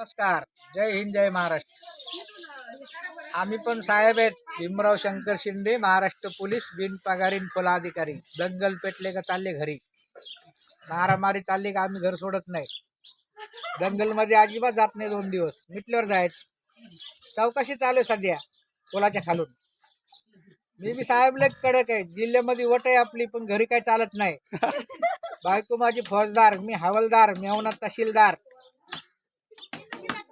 नमस्कार. जय हिंद जय महाराष्ट्र. आम्ही पण साहेब आहेत. भीमराव शंकर शिंदे महाराष्ट्र पोलीस बिनपगारीन अधिकारी दंगल पेटले का चालले घरी? मारामारी चालली का आम्ही घर सोडत नाही. दंगलमध्ये अजिबात जात नाही दोन दिवस. मिटल्यावर जायचं. चौकशी चालू आहे सध्या पोलाच्या खालून. मी बी साहेब लय कडक आहे. जिल्ह्यामध्ये वट आहे आपली पण घरी काही चालत नाही. बायको माझी फौजदार मी हवालदार मेवना तहसीलदार.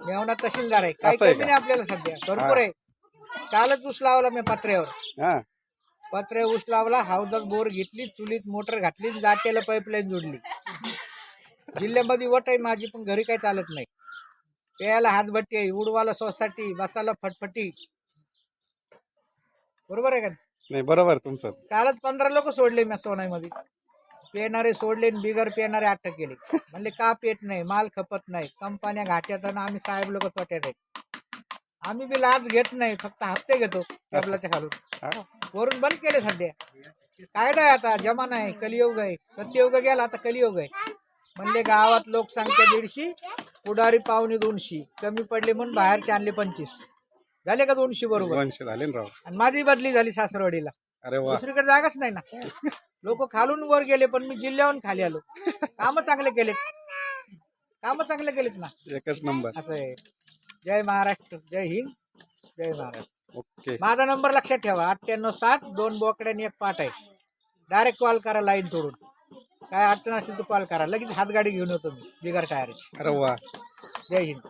मेवना तहसीलदार आहे. काही असं आहे कमी नाही आपल्याला सध्या. भरपूर आहे. कालच ऊस लावला मी पत्र्यावर. हा. पत्रे ऊस लावला हौदात बोर घेतली चुलीत मोटर घातली जाटेला पाईपलाईन जोडली. जिल्ह्यामध्ये वट आहे माझी पण घरी काही चालत नाही. प्यायला हातभट्टी आहे उडवाला सोसाटी बसायला फटफटी. बरोबर आहे का? नाही बरोबर तुमचं. कालच पंधरा लोक सोडले मी सोनाईमध्ये पेणारे सोडले आणि बिगर पेणारे अटक केले. म्हणले का पेट नाही माल खपत नाही कंपन्या घाट्यात आणि आम्ही साहेब लोक तोट्यात आहेत. आम्ही बी लाच घेत नाही फक्त हप्ते घेतो टेबलाच्या खालून? वरून बंद केले सध्या. कायदा आहे आता जमाना आहे कलियुग आहे. सत्ययुग गेला आता कलियुग आहे. म्हणले गावात लोकसंख्या दीडशे पुढारी पावणे दोनशे. कमी पडले म्हणून बाहेरचे आणले पंचवीस. झाले का दोनशे बरोबर? झाले ना आणि माझी बदली झाली सासरवाडीला. अरे वा. दुसरीकडे जागाच नाही ना. लोक खालून वर गेले पण मी जिल्ह्याहून खाली आलो. काम चांगले केलेत. काम चांगले केलेत ना. एकच नंबर. असं आहे. जय महाराष्ट्र. जय हिंद. जय महाराष्ट्र. ओके. माझा नंबर लक्षात ठेवा. अठ्ठ्याण्णव सात दोन बोकड्यानी एक पाठ आहे. डायरेक्ट कॉल करा लाईन तोडून काय अडचण असेल तर कॉल करा. लगेच हातगाडी घेऊन येतो मी. बिगर टायरची. अरे वा. जय हिंद.